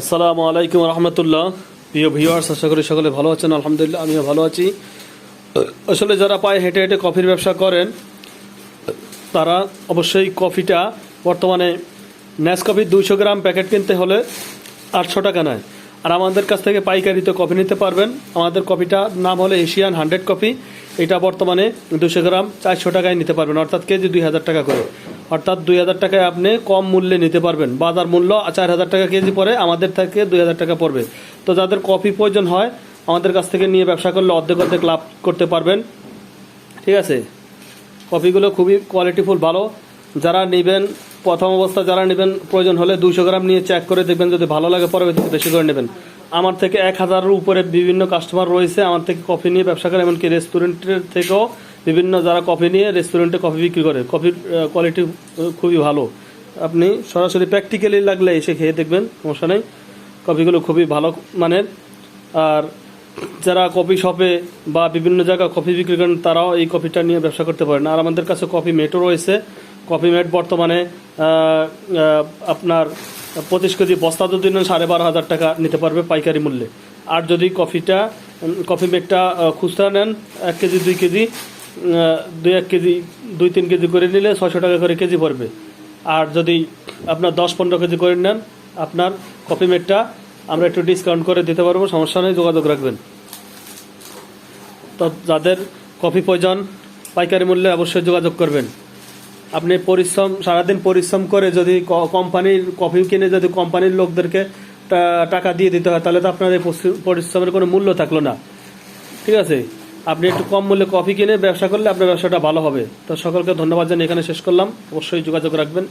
আসসালামু আলাইকুম রহমতুল্লাহ। প্রিয় ভিউয়ার্স, আশা করি সকলে ভালো আছেন, আলহামদুলিল্লাহ, আমিও ভালো আছি। আসলে যারা পায়ে হেঁটে হেঁটে কফির ব্যবসা করেন, তারা অবশ্যই কফিটা বর্তমানে ন্যাস কফির দুইশো গ্রাম প্যাকেট কিনতে হলে আটশো টাকা নেয়। আর আমাদের কাছ থেকে পাইকারিতে কফি নিতে পারবেন। আমাদের কফিটা নাম হলো এশিয়ান হান্ড্রেড কফি। এটা বর্তমানে দুশো গ্রাম চারশো টাকায় নিতে পারবেন, অর্থাৎ কেজি দুই হাজার টাকা করে। অর্থাৎ দুই হাজার টাকায় আপনি কম মূল্যে নিতে পারবেন। বাজার মূল্য চার হাজার টাকা কেজি পরে আমাদের থেকে দুই হাজার টাকা পড়বে। তো যাদের কফি প্রয়োজন হয়, আমাদের কাছ থেকে নিয়ে ব্যবসা করলে অর্ধেক অর্ধেক লাভ করতে পারবেন। ঠিক আছে? কফিগুলো খুবই কোয়ালিটিফুল ভালো। যারা নেবেন, প্রথম অবস্থা যারা নেবেন, প্রয়োজন হলে দুশো গ্রাম নিয়ে চেক করে দেখবেন, যদি ভালো লাগে পরবর্তীতে বেশি করে নেবেন। আমার থেকে এক হাজারের উপরে বিভিন্ন কাস্টমার রয়েছে, আমার থেকে কফি নিয়ে ব্যবসা করে, এমনকি রেস্টুরেন্টের থেকেও বিভিন্ন যারা কফি নিয়ে রেস্টুরেন্টে কফি বিক্রি করে কফির কোয়ালিটি খুবই ভালো। আপনি সরাসরি প্র্যাকটিক্যালি লাগলে এসে খেয়ে দেখবেন, সমস্যা নেই। কফিগুলো খুবই ভালো মানের। আর যারা কফি শপে বা বিভিন্ন জায়গায় কফি বিক্রি করেন, তারাও এই কফিটা নিয়ে ব্যবসা করতে পারেন। আর আমাদের কাছে কফি মেটও রয়েছে। কফি মেট বর্তমানে আপনার পঁচিশ কেজি বস্তা যদি নেন, সাড়ে বারো হাজার টাকা নিতে পারবে পাইকারি মূল্যে। আর যদি কফিটা কফি মেটটা খুচরা নেন, এক কেজি, দুই কেজি দুই এক কেজি, দুই তিন কেজি করে নিলে ছয়শো টাকা করে কেজি পড়বে। আর যদি আপনার দশ পনেরো কেজি করে নেন, আপনার কফি মেটটা আমরা একটু ডিসকাউন্ট করে দিতে পারব, সমস্যা নেই, যোগাযোগ রাখবেন। তো যাদের কফি প্রয়োজন পাইকারি মূল্যে অবশ্যই যোগাযোগ করবেন। আপনি পরিশ্রম, সারাদিন পরিশ্রম করে যদি কোম্পানির কফি কিনে যদি কোম্পানির লোকদেরকে টাকা দিয়ে দিতে হয়, তাহলে তো আপনার এই পরিশ্রমের কোনো মূল্য থাকল না। ঠিক আছে? আপনি একটু কম মূল্যে কফি কিনে ব্যবসা করলে আপনার ব্যবসাটা ভালো হবে। তো সকলকে ধন্যবাদ জানিয়ে এখানে শেষ করলাম। অবশ্যই যোগাযোগ রাখবেন।